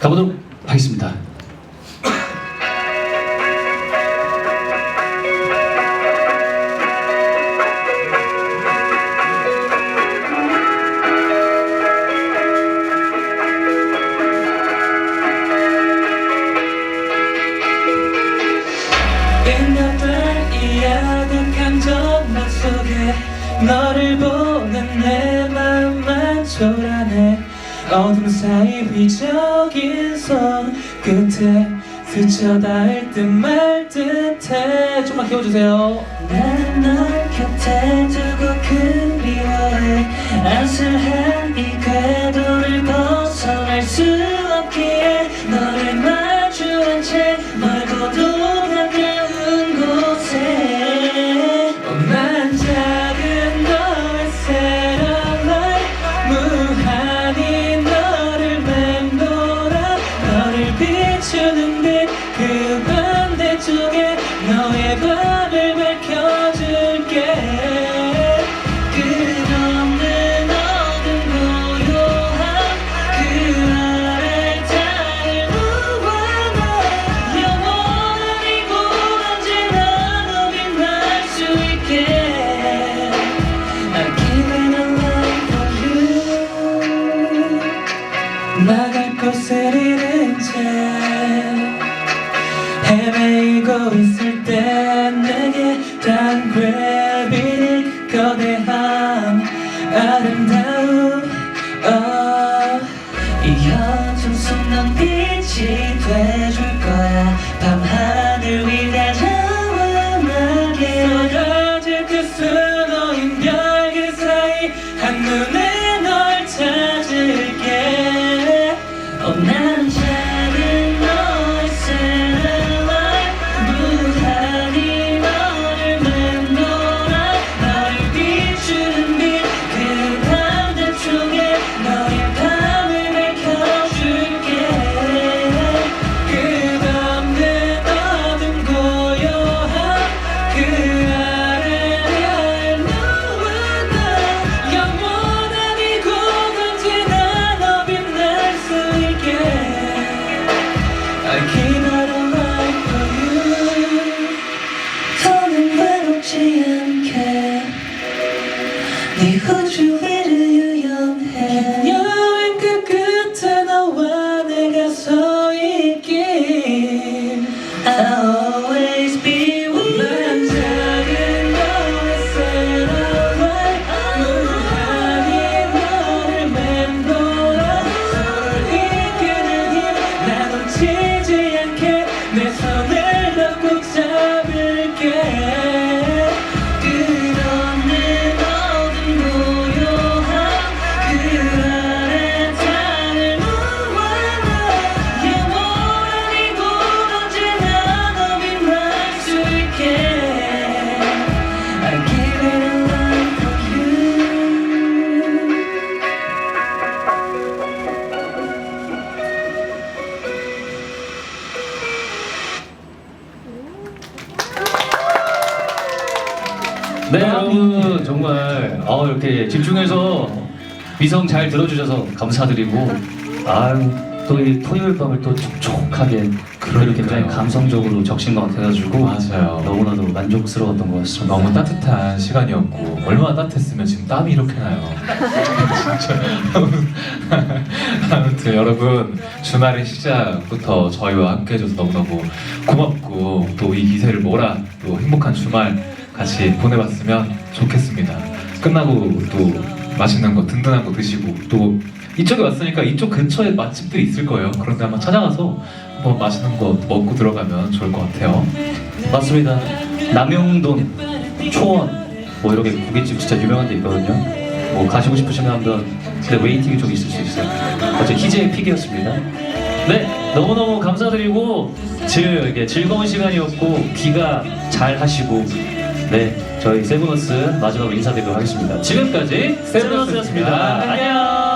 가보도록 하겠습니다. 너를 보는 내 맘만 초라해 어둠 사이 비적인 손 끝에 스쳐 닿을 듯 말 듯해. 좀만 키워주세요. 나는 널 곁에 두고 그리워해. 안슬한 나갈 곳을 잃은 채 헤매이고 있을 때 내게 단 gravity 거대함 아름다움. 이 어둠 속넌 빛이 돼줄 거야 밤하늘 위에 자원하게 쏟아질 그 수놓인 별그 사이 한눈에 네 여러분 정말 어, 이렇게 집중해서 미성 잘 들어주셔서 감사드리고 아유 또 이 토요일 밤을 또 촉촉하게 그렇게 굉장히 감성적으로 적신 것 같아가지고 맞아요. 너무나도 만족스러웠던 것 같습니다. 너무 따뜻한 시간이었고 얼마나 따뜻했으면 지금 땀이 이렇게 나요. 진짜. 아무튼 여러분 주말의 시작부터 저희와 함께해줘서 너무너무 고맙고 또 이 기세를 몰아 또 행복한 주말 같이 보내봤으면 좋겠습니다. 끝나고 또 맛있는 거 든든한 거 드시고 또 이쪽에 왔으니까 이쪽 근처에 맛집들이 있을 거예요. 그런데 한번 찾아가서 한번 맛있는 거 먹고 들어가면 좋을 것 같아요. 맞습니다. 남영동, 초원 뭐 이렇게 고깃집 진짜 유명한 데 있거든요. 뭐 가시고 싶으시면 한번 근데 웨이팅이 좀 있을 수 있어요. 어제 희재의 픽이었습니다. 네, 너무너무 감사드리고 즐, 즐거운 시간이었고 귀가 잘 하시고 네, 저희 세브너스 마지막으로 인사드리도록 하겠습니다. 지금까지 세브너스였습니다. 안녕.